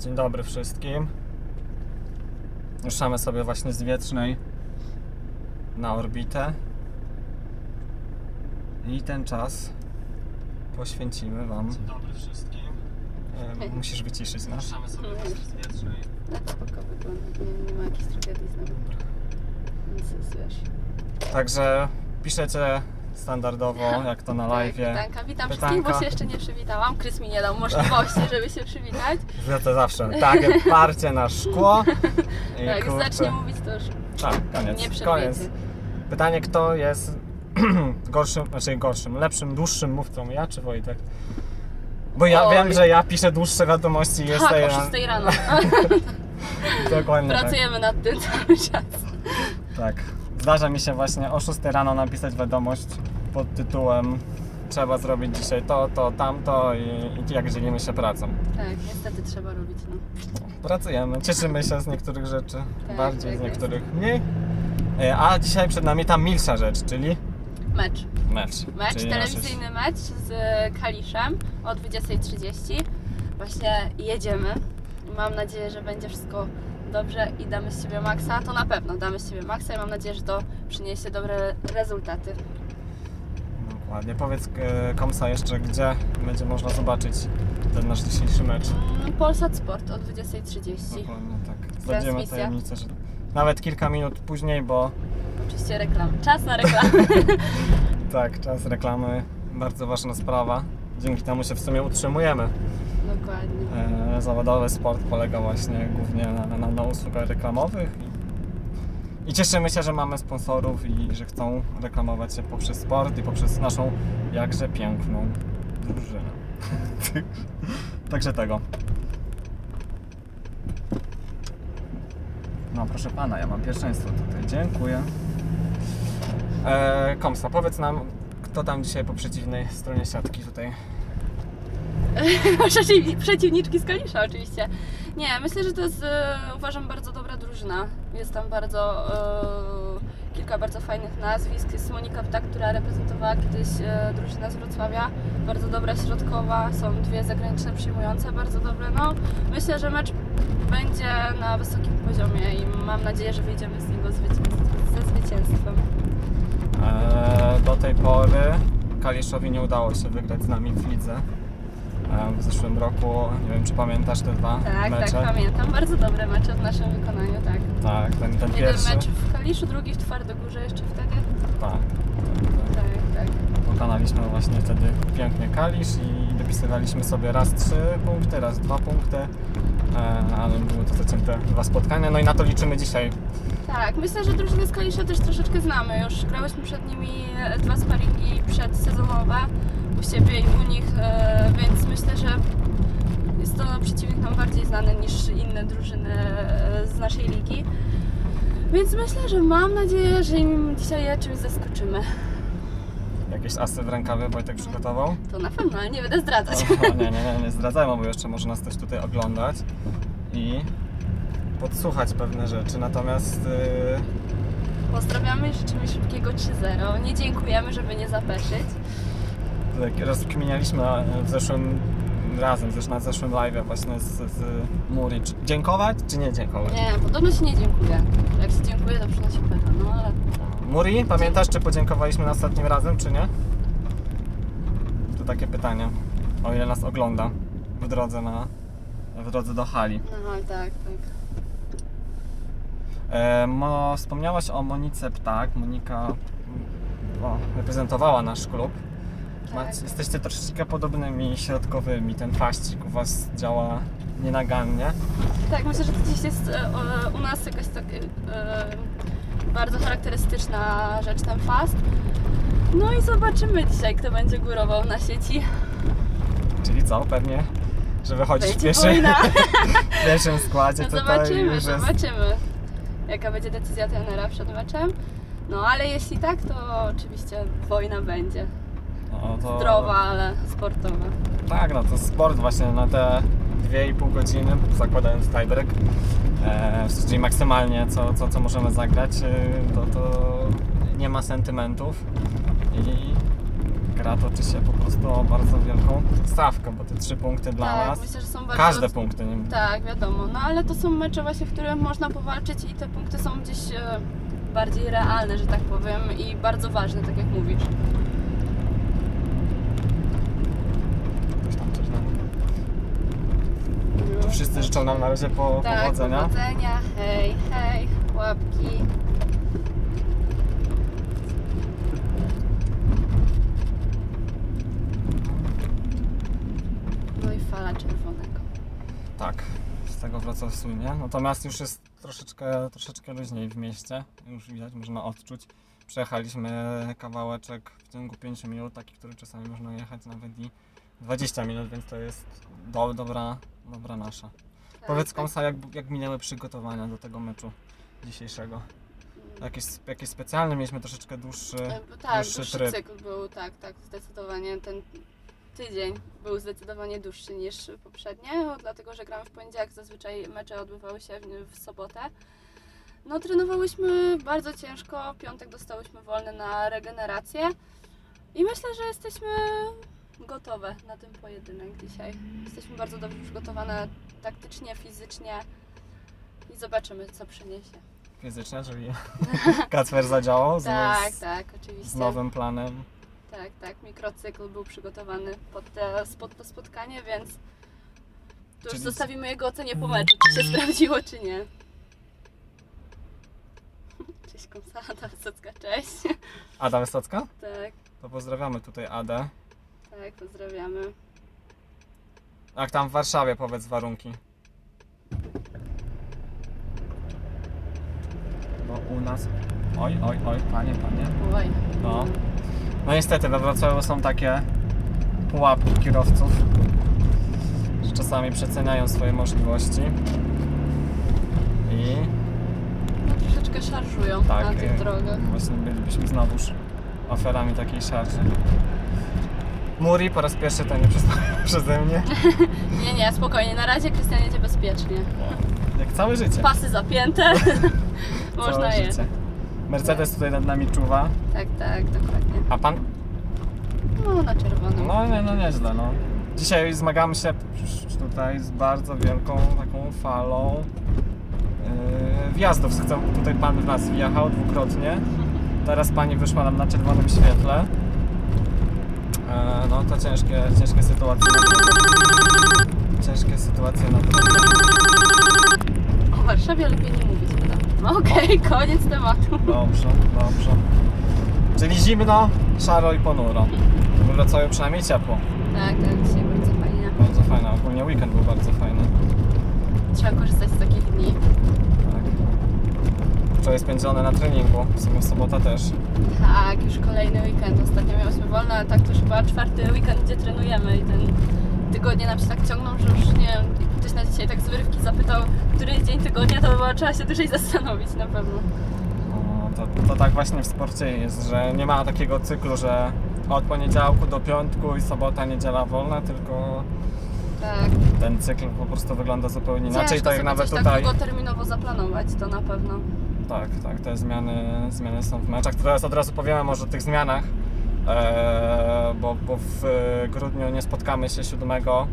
Dzień dobry wszystkim. Ruszamy sobie właśnie z Wietrznej na orbitę. I ten czas poświęcimy Wam. Dzień dobry wszystkim. E, musisz wyciszyć nas. Ruszamy sobie właśnie z Wietrznej. Tak spoko wygląda, nie, nie ma jakichś tragedii znowu. Nic jest, wiesz. Także piszecie standardowo, jak to na live. Tak, witanka. Witam wszystkich, bo się jeszcze nie przywitałam. Krys mi nie dał możliwości, żeby się przywitać. Ja to zawsze. Tak, parcie na szkło. I Jak kurczę. zacznie mówić, to już Tak, koniec. nie koniec. Pytanie, kto jest gorszym, znaczy gorszym, lepszym, dłuższym mówcą, ja czy Wojtek? Bo ja Oj. wiem, że ja piszę dłuższe wiadomości i Tak, o tej 6 rano. Dokładnie tak. Pracujemy nad tym cały czas. tak. Zdarza mi się właśnie o 6 rano napisać wiadomość pod tytułem Trzeba zrobić dzisiaj to, to, tamto i, i jak dzielimy się pracą. Tak, niestety trzeba robić, no. Pracujemy, cieszymy się z niektórych rzeczy, Tak, bardziej tak z jest. niektórych mniej. E, A dzisiaj przed nami ta milsza rzecz, czyli Mecz. mecz. Mecz, czyli nasze- telewizyjny mecz z Kaliszem o 20.30. Właśnie jedziemy. Mam nadzieję, że będzie wszystko dobrze i damy z siebie maksa. To na pewno damy z siebie maksa i mam nadzieję, że to przyniesie dobre rezultaty. Dokładnie. Powiedz e, Komsa jeszcze, gdzie będzie można zobaczyć ten nasz dzisiejszy mecz. Polsat Sport o 20.30. Dokładnie tak. Zdradzimy Transmisja. tajemnicę, że nawet kilka minut później, bo Oczywiście reklam. Czas na reklamę. tak, czas reklamy, bardzo ważna sprawa. Dzięki temu się w sumie utrzymujemy. Dokładnie. E, zawodowy sport polega właśnie głównie na, na, na usługach reklamowych i, cieszymy się, że mamy sponsorów i że chcą reklamować się poprzez sport i poprzez naszą jakże piękną drużynę. Także tego. No proszę pana, ja mam pierwszeństwo tutaj. Dziękuję. E, Komsa, powiedz nam, kto tam dzisiaj po przeciwnej stronie siatki tutaj Przeciw, przeciwniczki z Kalisza oczywiście. Nie, myślę, że to jest e, uważam bardzo dobra drużyna. Jest tam bardzo e, kilka bardzo fajnych nazwisk. Jest Monika Ptak, która reprezentowała kiedyś e, drużynę z Wrocławia. Bardzo dobra środkowa. Są dwie zagraniczne przyjmujące, bardzo dobre. No, myślę, że mecz będzie na wysokim poziomie i mam nadzieję, że wyjdziemy z niego ze zwycięstwem. Eee, do tej pory Kaliszowi nie udało się wygrać z nami w lidze. W zeszłym roku, nie wiem czy pamiętasz te dwa Tak, mecze. tak, pamiętam. Bardzo dobre mecze w naszym wykonaniu, tak. Tak, ten, ten Jeden pierwszy. mecz w Kaliszu, drugi w Twardogórze jeszcze wtedy. Tak. Tak, tak. Pokonaliśmy właśnie wtedy pięknie Kalisz i dopisywaliśmy sobie raz trzy punkty, raz dwa punkty. Eee, ale były to zacięte dwa spotkania, no i na to liczymy dzisiaj. Tak, myślę, że drużynę z Kalisza też troszeczkę znamy. Już grałyśmy przed nimi e, dwa sparingi przedsezonowe u siebie i u nich, e, więc myślę, że jest to przeciwnik nam bardziej znany niż inne drużyny e, z naszej ligi. Więc myślę, że mam nadzieję, że im dzisiaj czymś zaskoczymy. Jakieś asy w rękawie Wojtek przygotował? To na pewno, ale nie będę zdradzać. O, nie, nie, nie, nie zdradzajmy, bo jeszcze może nas ktoś tutaj oglądać i podsłuchać pewne rzeczy. Natomiast yy, Pozdrawiamy i życzymy szybkiego 3-0. Nie dziękujemy, żeby nie zapeszyć. Tak rozkminialiśmy w zeszłym razem, zresztą na zeszłym live właśnie z, z Muri, czy dziękować czy nie dziękować? Nie, podobno się nie dziękuję. Jak się dziękuję, to przynosi pecha, no ale... Muri, pamiętasz czy podziękowaliśmy na ostatnim razem, czy nie? To takie pytanie, o ile nas ogląda w drodze na w drodze do hali. No ale tak, tak. E, Mo, wspomniałaś o Monice Ptak. Monika mm, o, reprezentowała nasz klub. Macie, Tak. jesteście troszeczkę podobnymi środkowymi. Ten faścik u Was działa nienagannie. Tak, myślę, że to gdzieś jest e, u nas jakaś tak e, bardzo charakterystyczna rzecz, ten fast. No i zobaczymy dzisiaj, kto będzie górował na sieci. Czyli co? Pewnie, że wychodzisz w, Będzie pierwszy, wojna. w pierwszym składzie. No tutaj zobaczymy, już jest- zobaczymy, jaka będzie decyzja trenera przed meczem. No ale jeśli tak, to oczywiście wojna będzie. No, to, Zdrowa, ale sportowa. Tak, no to sport właśnie na te 2,5 godziny, zakładając tiebreak, e, czyli maksymalnie co, co, co możemy zagrać, e, to, to nie ma sentymentów i gra toczy się po prostu o bardzo wielką stawkę, bo te trzy punkty dla tak, nas, myślę, że są bardzo... każde punkty, nie Tak, wiadomo. No ale to są mecze właśnie, w których można powalczyć i te punkty są gdzieś e, bardziej realne, że tak powiem, i bardzo ważne, tak jak mówisz. ktoś tam coś nam... To wszyscy życzą nam na razie po, tak, powodzenia. powodzenia. Hej, hej, łapki. No i fala czerwonego. Tak, z tego Wrocław słynie. Natomiast już jest troszeczkę, troszeczkę luźniej w mieście. Już widać, można odczuć. Przejechaliśmy kawałeczek w ciągu 5 minut, taki, który czasami można jechać nawet i 20 minut, więc to jest do, dobra, dobra nasza. Tak, Powiedz tak. Komsa, jak, jak minęły przygotowania do tego meczu dzisiejszego? Jakieś, jakieś specjalne, mieliśmy troszeczkę dłuższy, E, Tak, dłuższy dłuższy tryb. cykl był, tak, tak, zdecydowanie. Ten tydzień był zdecydowanie dłuższy niż poprzednie, no, dlatego że gramy w poniedziałek, zazwyczaj mecze odbywały się w, w sobotę. No, trenowałyśmy bardzo ciężko, piątek dostałyśmy wolny na regenerację i myślę, że jesteśmy gotowe na ten pojedynek dzisiaj. Jesteśmy bardzo dobrze przygotowane taktycznie, fizycznie i zobaczymy, co przyniesie. fizycznie, czyli Kacper zadziałał z, Tak, z, tak, oczywiście. z nowym planem. Tak, tak. Mikrocykl był przygotowany pod, te, pod to spotkanie, więc tu już Czyli- zostawimy jego ocenie po meczu, czy się sprawdziło, czy nie. Cześć Konsada Wysocka, cześć. Ada Wysocka? Tak, To pozdrawiamy tutaj Adę. Tak, pozdrawiamy. Jak tam w Warszawie powiedz warunki? Bo u nas. Oj, oj, oj, panie, panie. Oj. No. No niestety we Wrocławiu są takie pułapki kierowców, że czasami przeceniają swoje możliwości. I No troszeczkę szarżują tak, na tych e, drogach. właśnie bylibyśmy znowuż ofiarami takiej szarży. Muri po raz pierwszy to nie przeze mnie. Nie, nie, spokojnie, na razie Krystian jedzie bezpiecznie. Jak całe życie. Pasy zapięte, można Całe je. życie. Mercedes tutaj nad nami czuwa, Tak, tak, dokładnie. a pan No, na czerwonym. No, nie, no nieźle, no. Dzisiaj zmagamy się tutaj z bardzo wielką taką falą yy, wjazdów. Chcę, tutaj pan w nas wjechał dwukrotnie. Teraz pani wyszła nam na czerwonym świetle. E, no to ciężkie, ciężkie sytuacje. Ciężkie sytuacje na drodze. O Warszawie lepiej nie mówić chyba. No Okej, koniec tematu. Dobrze, dobrze. Czyli zimno, szaro i ponuro. W Wrocławiu przynajmniej ciepło. Tak, tak, dzisiaj bardzo fajnie. Bardzo fajne. Ogólnie weekend był bardzo fajny. Trzeba korzystać z takich dni. Wczoraj spędzone na treningu, w sumie sobota też. Tak, już kolejny weekend. Ostatnio miałyśmy wolne, ale tak to już chyba czwarty weekend, gdzie trenujemy i ten tygodnie nam się tak ciągną, że już nie wiem, ktoś nas dzisiaj tak z wyrywki zapytał, który dzień tygodnia, to chyba trzeba się dłużej zastanowić na pewno. No, to, to tak właśnie w sporcie jest, że nie ma takiego cyklu, że od poniedziałku do piątku i sobota, niedziela wolna, tylko Tak, ten cykl po prostu wygląda zupełnie inaczej. ciężko Tak jak sobie nawet coś tutaj. tak długoterminowo zaplanować, to na pewno. Tak, tak, te zmiany, zmiany są w meczach. Teraz od razu powiemy może o tych zmianach, e, bo, bo w e, grudniu nie spotkamy się 7 mm,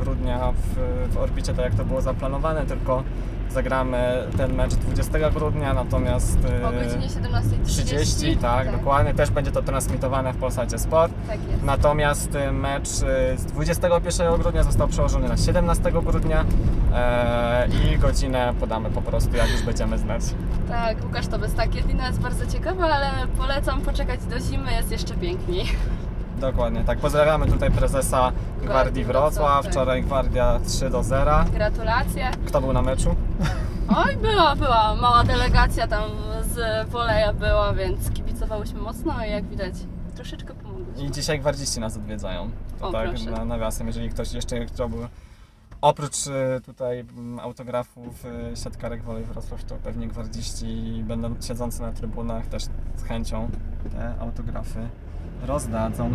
grudnia w, w orbicie, tak jak to było zaplanowane, tylko zagramy ten mecz 20 grudnia, natomiast e, O godzinie 17.30. 30, tak, dokładnie, też będzie to transmitowane w Polsacie Sport. Tak jest. Natomiast y, mecz y, z 21 grudnia został przełożony na 17 grudnia e, i godzinę podamy po prostu, jak już będziemy znać. Tak, Łukasz to bez tak. Jedyna jest bardzo ciekawa, ale polecam poczekać do zimy, jest jeszcze piękniej. Dokładnie, tak. Pozdrawiamy tutaj prezesa Gwardii Wrocław. Wrocław, tak. Wczoraj Gwardia 3 do 0. Gratulacje. Kto był na meczu? Oj, była, była. Mała delegacja tam z woleja była, więc kibicowałyśmy mocno i jak widać troszeczkę pomogłyśmy. I dzisiaj gwardziści nas odwiedzają. To O, tak proszę. na nawiasem, jeżeli ktoś jeszcze chciałby oprócz y, tutaj mm, autografów y, siatkarek Wolej Wrocław, to pewnie gwardziści będą siedzący na trybunach też z chęcią te autografy rozdadzą.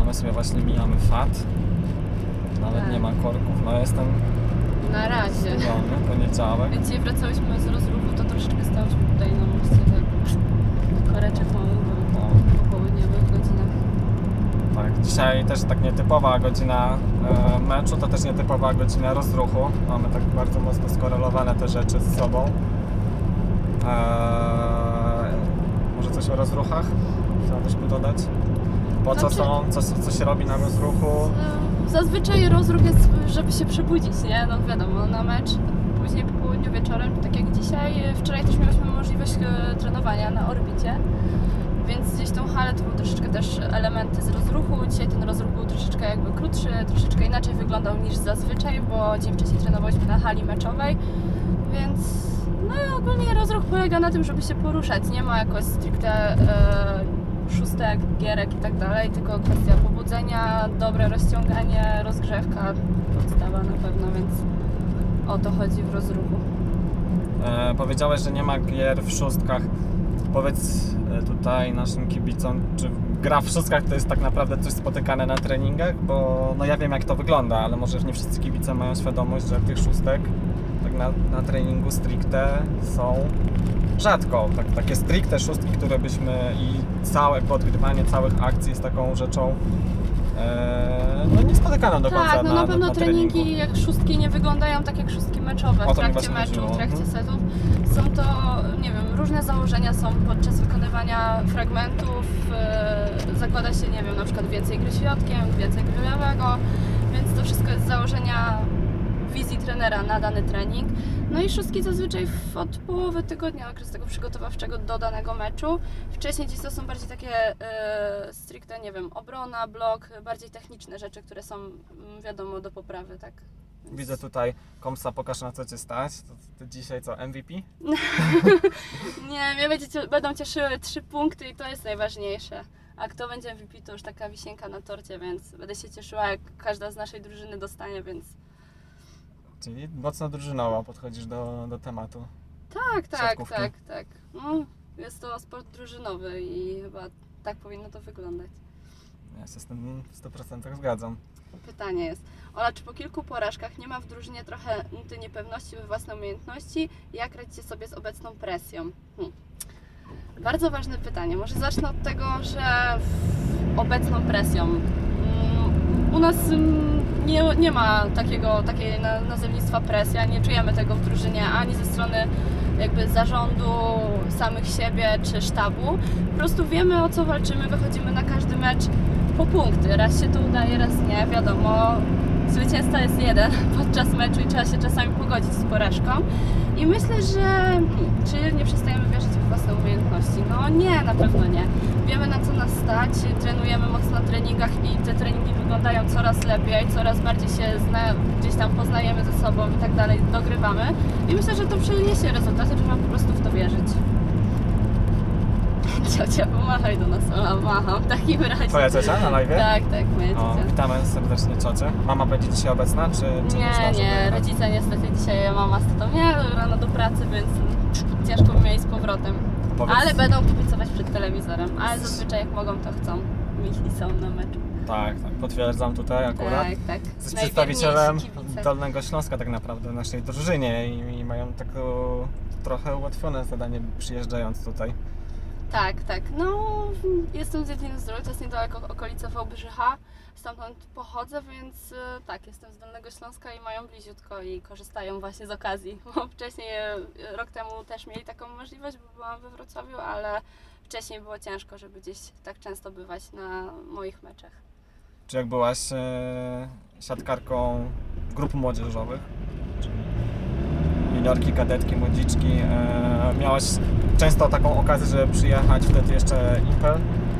A my sobie właśnie mijamy fat. Nawet Tak. nie ma korków. No jestem Na razie. zdumiony, poniedziałek. Jak dzisiaj wracałyśmy z rozruchu, to troszeczkę stałyśmy tutaj na moście, tak koreczek mały. Tak, dzisiaj też tak nietypowa godzina e, meczu, to też nietypowa godzina rozruchu. Mamy tak bardzo mocno skorelowane te rzeczy z sobą. Eee, może coś o rozruchach? Chciałabyś tu dodać? Po co Znaczy- są, co, co się robi na rozruchu? Zazwyczaj rozruch jest, żeby się przebudzić, nie? No wiadomo, na mecz, południu wieczorem, tak jak dzisiaj. Wczoraj też mieliśmy możliwość e, trenowania na orbicie, więc gdzieś tą halę to były troszeczkę też elementy z rozruchu. Dzisiaj ten rozruch był troszeczkę jakby krótszy, troszeczkę inaczej wyglądał niż zazwyczaj, bo dzień wcześniej trenowaliśmy na hali meczowej, więc no ogólnie rozruch polega na tym, żeby się poruszać. Nie ma jakoś stricte e, szóstek, gierek i tak dalej, tylko kwestia pobudzenia, dobre rozciąganie, rozgrzewka, podstawa na pewno, więc o to chodzi w rozruchu. E, powiedziałeś, że nie ma gier w szóstkach. Powiedz e, tutaj naszym kibicom, czy gra w szóstkach to jest tak naprawdę coś spotykane na treningach? Bo no ja wiem jak to wygląda, ale może nie wszyscy kibice mają świadomość, że tych szóstek tak na, na treningu stricte są rzadko. Tak, takie stricte szóstki, które byśmy i całe podgrywanie całych akcji jest taką rzeczą no nie spotykaną do końca Tak, no na, na pewno na treningi treningu. jak szóstki nie wyglądają tak jak szóstki meczowe w trakcie meczu, w trakcie Mhm. setów. Są to, nie wiem, różne założenia są podczas wykonywania fragmentów. e, Zakłada się, nie wiem, na przykład więcej gry środkiem, więcej gry lewego, więc to wszystko jest założenia wizji trenera na dany trening. No i szóstki zazwyczaj w- od połowy tygodnia okresu tego przygotowawczego do danego meczu. Wcześniej dziś to są bardziej takie e, stricte, nie wiem, obrona, blok, bardziej techniczne rzeczy, które są mm, wiadomo do poprawy, tak? Więc- Widzę tutaj Komsa, pokaż na co Cię stać. To, to dzisiaj co, MVP? Nie, mnie będzie, będą cieszyły trzy punkty i to jest najważniejsze. A kto będzie MVP to już taka wisienka na torcie, więc będę się cieszyła jak każda z naszej drużyny dostanie, więc Czyli mocno drużynowo podchodzisz do, do tematu. tak, tak, Siatkówki. tak, tak. No, jest to sport drużynowy i chyba tak powinno to wyglądać. Ja się z tym w 100% zgadzam. Pytanie jest, Ola, czy po kilku porażkach nie ma w drużynie trochę nuty niepewności we własne umiejętności? Jak radzicie sobie z obecną presją? Hm. Bardzo ważne pytanie. Może zacznę od tego, że w- obecną presją. Mm, U nas mm, nie, nie ma takiego, takiej na- nazewnictwa presja, nie czujemy tego w drużynie ani ze strony jakby zarządu, samych siebie czy sztabu. Po prostu wiemy o co walczymy, wychodzimy na każdy mecz po punkty. Raz się to udaje, raz nie, wiadomo. Zwycięzca jest jeden podczas meczu i trzeba się czasami pogodzić z porażką. I myślę, że hmm, czy nie przestajemy wierzyć w własne umiejętności? No nie, na pewno nie. Wiemy na co nas stać, trenujemy mocno na treningach i te treningi wyglądają coraz lepiej, coraz bardziej się zna, gdzieś tam poznajemy ze sobą i tak dalej, dogrywamy. I myślę, że to przyniesie rezultaty, trzeba po prostu w to wierzyć. Ciocia, pomachaj do nas, Ola, macham w takim razie. Twoja ciocia na live? Tak, tak, moja O, ciocia. witamy serdecznie ciocię. Mama będzie dzisiaj obecna, czy, czy Nie, nie, rodzice niestety dzisiaj mama z tatą nie, rano do pracy, więc ciężko by mieli z powrotem. Powiedz, Ale będą kibicować przed telewizorem, ale zazwyczaj jak mogą to chcą. I są na meczu. Tak, tak, potwierdzam tutaj akurat. Tak, tak. Najwierniejsi przedstawicielem kibice. Dolnego Śląska tak naprawdę w naszej drużynie i, i mają takie trochę ułatwione zadanie przyjeżdżając tutaj. Tak, tak. No, jestem z Jedliny Zdrój, to jest niedaleko okolica Wałbrzycha. Stamtąd pochodzę, więc e, tak, jestem z Dolnego Śląska i mają bliziutko i korzystają właśnie z okazji. Bo wcześniej, e, rok temu też mieli taką możliwość, bo byłam we Wrocławiu, ale wcześniej było ciężko, żeby gdzieś tak często bywać na moich meczach. Czy jak byłaś e, siatkarką grup młodzieżowych, czyli juniorki, kadetki, młodziczki, e, miałaś często taką okazję, żeby przyjechać, wtedy jeszcze Impel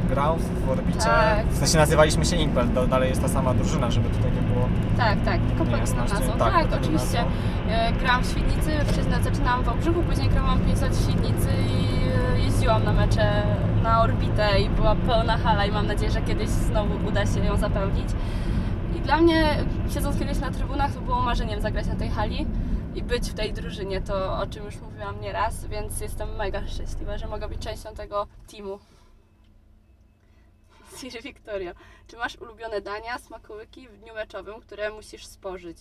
grał w orbicie. Tak. W sensie nazywaliśmy się Impel, do, dalej jest ta sama drużyna, żeby tutaj nie było Tak, tak, tylko na nazwą. Tak, Tak, oczywiście. nazwą. E, Grałam w Świdnicy, zaczynałam w Wałbrzychu, później grałam 500 w Świdnicy i e, jeździłam na mecze na orbitę i była pełna hala i mam nadzieję, że kiedyś znowu uda się ją zapełnić. I dla mnie, siedząc kiedyś na trybunach, to było marzeniem zagrać na tej hali i być w tej drużynie, to o czym już mówiłam nieraz, więc jestem mega szczęśliwa, że mogę być częścią tego teamu. Siri Victoria, czy masz ulubione dania, smakołyki w dniu meczowym, które musisz spożyć?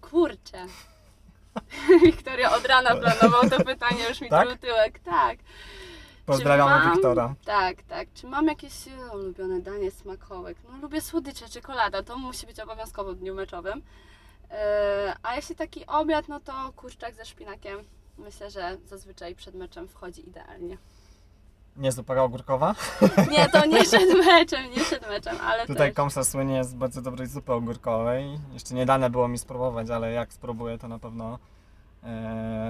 Kurczę. Wiktoria od rana planował to pytanie, już mi Tak? tyłek. Tak. Pozdrawiamy mam- Wiktora. Tak, tak. Czy mam jakieś e, ulubione danie smakołek? No lubię słodycze, czekolada, to musi być obowiązkowo w dniu meczowym. E, a jeśli taki obiad, no to kurczak ze szpinakiem. Myślę, że zazwyczaj przed meczem wchodzi idealnie. Nie zupa ogórkowa? Nie, to nie przed meczem, nie przed meczem, ale Tutaj też. Komsa słynie z bardzo dobrej zupy ogórkowej. Jeszcze nie dane było mi spróbować, ale jak spróbuję, to na pewno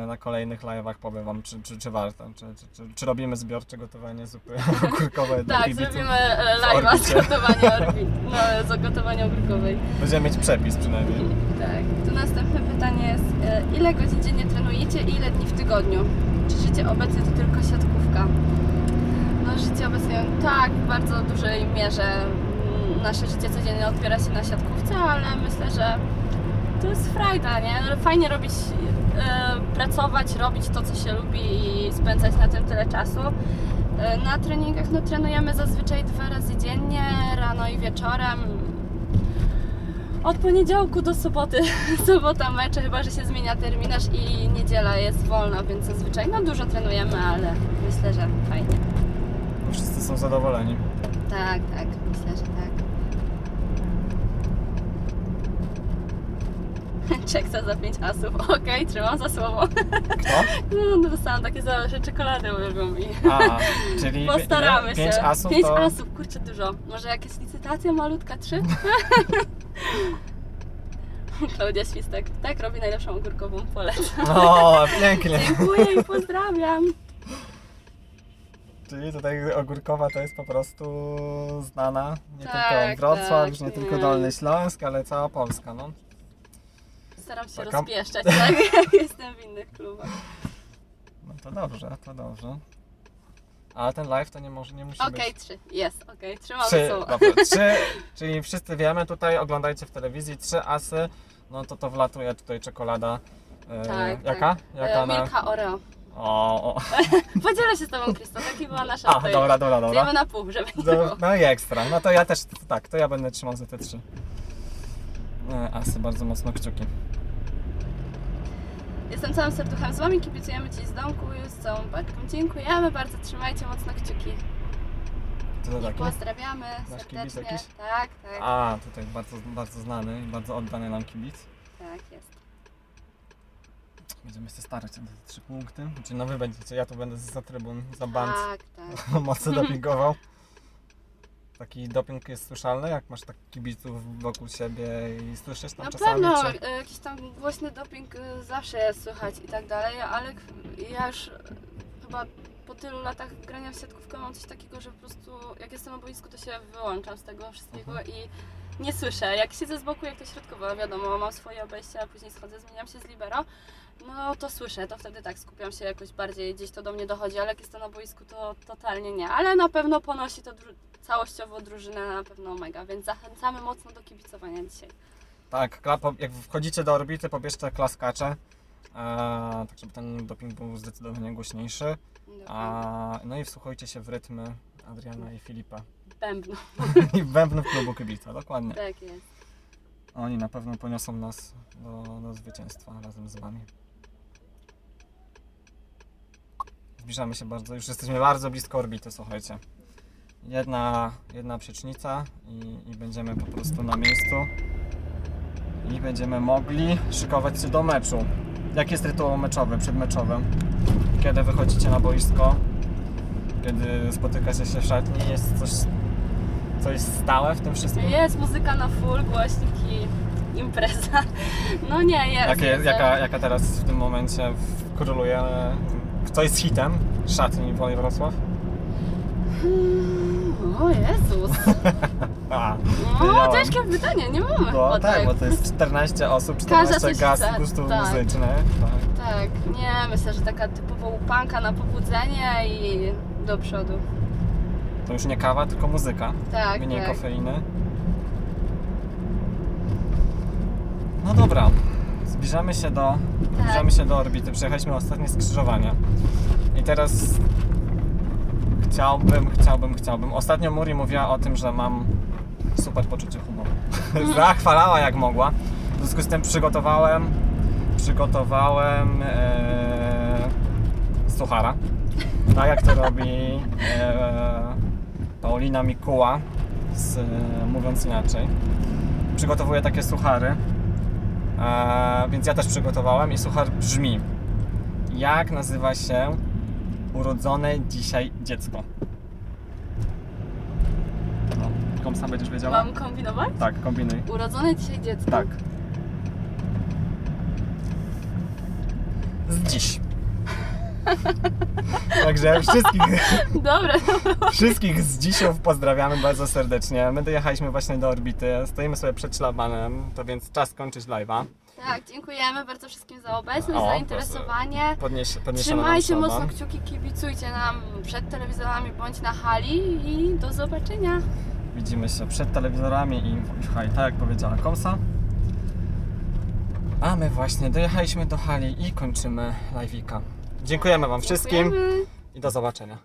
na kolejnych live'ach powiem wam, czy, czy, czy warto. Czy, czy, czy, czy robimy zbiorcze gotowanie zupy ogórkowej dla Tak, zrobimy e, live'a z gotowania orbit, no, z gotowania ogórkowej. Będziemy mieć przepis przynajmniej. Tak. Tu następne pytanie jest, e, ile godzin dziennie trenujecie i ile dni w tygodniu? Czy życie obecnie to tylko siatkówka? No życie obecnie tak, w bardzo dużej mierze mm, nasze życie codziennie opiera się na siatkówce, ale myślę, że to jest frajda, nie? No, Fajnie robić, e, pracować, robić to, co się lubi i spędzać na tym tyle czasu. E, Na treningach no, trenujemy zazwyczaj dwa razy dziennie, rano i wieczorem. Od poniedziałku do soboty, sobota mecze, chyba że się zmienia terminarz i niedziela jest wolna, więc zazwyczaj no dużo trenujemy, ale myślę, że fajnie. Wszyscy są zadowoleni. Tak, tak, myślę, że tak. Czek za 5 asów. Okej, trzymam za słowo. Kto? No, no dostałam takie za, że czekoladę uwielbiam i A, czyli postaramy się. Pięć asów 5 to... asów, kurczę dużo. Może jakaś licytacja malutka, trzy? Klaudia Świstek. Tak robi najlepszą ogórkową, polecam. O, pięknie. Dziękuję i pozdrawiam. Czyli tutaj ogórkowa to jest po prostu znana nie Tak, tylko Wrocław, tak, już nie nie. tylko Dolny Śląsk, ale cała Polska, no. Staram się Taka- rozpieszczać, tak? Jak jestem w innych klubach. No to dobrze, to dobrze. Ale ten live to nie może, nie musi Okej, być... trzy. Jest, okej. Trzymam Trzy, słowo. dobra, trzy, czyli wszyscy wiemy tutaj, oglądajcie w telewizji, trzy asy, no to to wlatuje tutaj czekolada. E, Tak, jaka? Jaka E, na... Milka Oreo. O, o. Podzielę się z tobą, Krysto. Taki była nasza A, tutaj. dobra, dobra, dobra. Zjemy na pół, żeby nie No, było. no i ekstra. No to ja też, tak, to ja będę trzymał za te trzy. E, Asy, bardzo mocno kciuki. Jestem całym serduchem z wami, kibicujemy Ci z domku z całą paczką. Dziękujemy bardzo, trzymajcie mocno kciuki. Co to I takie? pozdrawiamy Nasz kibic serdecznie. jakiś? Tak, tak, A, tutaj bardzo, bardzo znany i bardzo oddany nam kibic. tak jest. Będziemy się starać o te trzy punkty. Znaczy, no wy będziecie, ja tu będę za trybun, za band Tak, tak. mocno dopingował. Taki doping jest słyszalny, jak masz tak kibiców wokół siebie i słyszysz tam Na czasami, pewno czy... e, jakiś tam głośny doping e, zawsze jest słychać i tak dalej, ale k- ja już e, chyba po tylu latach grania w siatkówkę mam coś takiego, że po prostu jak jestem na boisku, to się wyłączam z tego wszystkiego Mhm. i nie słyszę. Jak siedzę z boku, jak to środkowo, wiadomo, mam swoje obejście, a później schodzę, zmieniam się z libero, no to słyszę, to wtedy tak skupiam się jakoś bardziej, gdzieś to do mnie dochodzi, ale jak jestem na boisku, to totalnie nie. Ale na pewno ponosi to dru- całościowo drużynę na pewno mega, więc zachęcamy mocno do kibicowania dzisiaj. Tak, kla- po- jak wchodzicie do orbity, pobierzcie klaskacze, e, tak żeby ten doping był zdecydowanie głośniejszy. No i wsłuchajcie się w rytmy Adriana i Filipa. Bębno. I bębnów klubu kibica, dokładnie. Tak jest. Oni na pewno poniosą nas do, do zwycięstwa razem z wami. Zbliżamy się bardzo, już jesteśmy bardzo blisko orbity, słuchajcie. Jedna, jedna przecznica i, i będziemy po prostu na miejscu. I będziemy mogli szykować się do meczu. Jaki jest rytuał meczowy, przedmeczowy? Kiedy wychodzicie na boisko? Kiedy spotykacie się w szatni? Jest coś, coś stałe w tym wszystkim? Jest muzyka na full, głośniki, impreza. No nie, jest. Jakie, jest. jaka, jaka teraz w tym momencie króluje? Kto jest hitem szatni Woli Wrocław? Hmm, O Jezus. A, No, Wiedziałem. ciężkie pytanie, nie mamy bo, chyba tak, bo to jest 14 osób, Każda 14 coś gaz chce, gustów tak. muzycznych. Tak. Tak, nie, myślę, że taka typowo łupanka na pobudzenie i do przodu. To już nie kawa, tylko muzyka. Tak, Mniej tak. kofeiny. No dobra, zbliżamy się do, Tak. zbliżamy się do orbity. Przejechaliśmy ostatnie skrzyżowanie. I teraz chciałbym, chciałbym, chciałbym. Ostatnio Muri mówiła o tym, że mam super poczucie humoru. Zachwalała jak mogła. W związku z tym przygotowałem przygotowałem e, suchara. Tak jak to robi e, Paulina Mikuła, z, e, mówiąc inaczej. Przygotowuję takie suchary, e, więc ja też przygotowałem i suchar brzmi Jak nazywa się urodzone dzisiaj dziecko? No, komsa będziesz wiedziała? Mam kombinować? Tak, kombinuj. Urodzone dzisiaj dziecko. Tak. Z dziś. Także wszystkich, Dobra. wszystkich z dzisiów pozdrawiamy bardzo serdecznie. My dojechaliśmy właśnie do orbity, stoimy sobie przed szlabanem, to więc czas kończyć live'a. Tak, dziękujemy bardzo wszystkim za obecność, O, zainteresowanie. Podnieś, nam Trzymajcie szlaban. mocno kciuki, kibicujcie nam przed telewizorami bądź na hali i do zobaczenia. Widzimy się przed telewizorami i w w hali, tak jak powiedziała Komsa. A my właśnie dojechaliśmy do hali i kończymy live'ika. Dziękujemy Wam wszystkim i do zobaczenia.